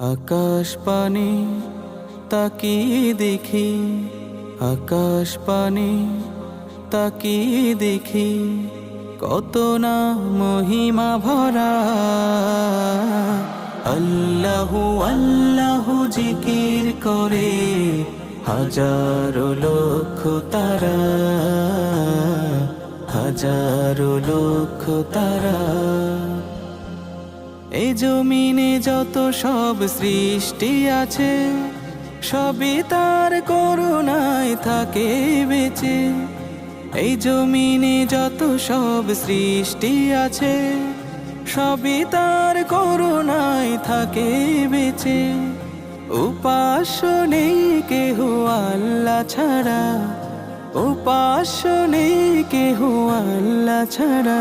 আকাশ পানে তাকিয়ে দেখি আকাশ পানে তাকিয়ে দেখি, কত না মহিমা ভরা। আল্লাহু আল্লাহু জিকির করে, হাজারো লক্ষ তারা। হাজারো লক্ষ তারা। এই জমিনে যত সব সৃষ্টি আছে, সবই তার করুণায় থাকে বেঁচে। এই জমিনে যত সব সৃষ্টি আছে, সবই তার করুণায় থাকে বেঁচে। উপাস নেই কেহ আল্লাহ ছাড়া উপাস নেই কেহ আল্লাহ ছাড়া।